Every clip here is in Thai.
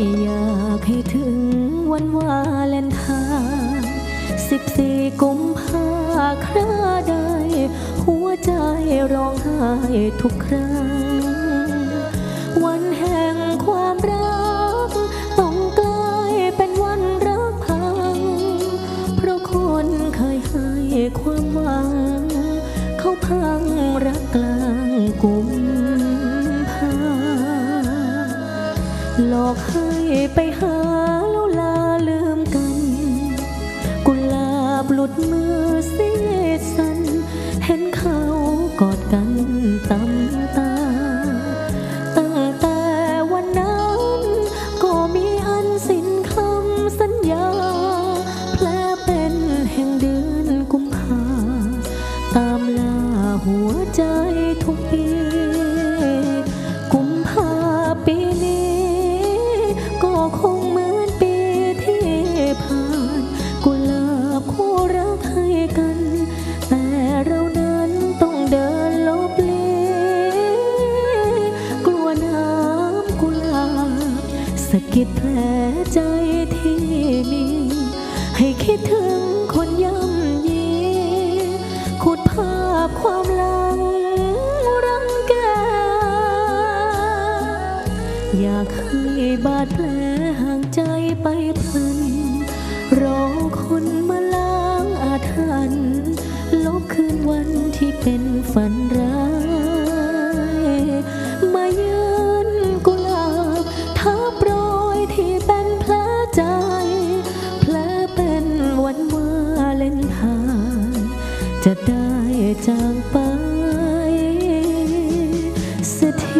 อยากให้ถึงวันวาเลนไทน์สิบสี่กุมภาคราใดหัวใจร้องไห้ทุกครา ไปหาแล้วลาลืมกัน กุหลาบหลุดมือเสียสัน เห็นเขากอดกันตำตา ตั้งแต่วันนั้น ก็มีอันสิ้นคำสัญญา แผลเป็นแห่งเดือนกุมภา ตามลาหัวใจทุกปี สะกิดแผลใจที่มี ให้คิดถึงคนย่ำยีขุดภาพความหลังรังแกอยากให้บาดแผลห่างใจไปพันรอคนมาล้างอาถรรพ์ลบคืนวันที่เป็นฝันร้าย จากไปสักที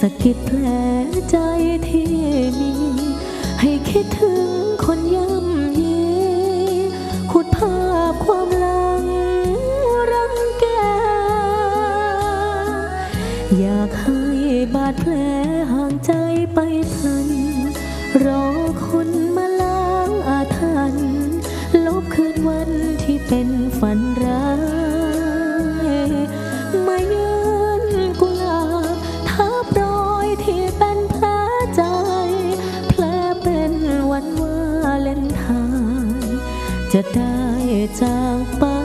สะกิดแผลใจที่มี ให้คิดถึงคนย่ำยี ขุดภาพความหลังรังแก อยากให้บาดแผลห่างใจไปพลัน รอคนมาล้างอาถรรพ์ลบคืนวันที่เป็นฝัน จะได้จากไป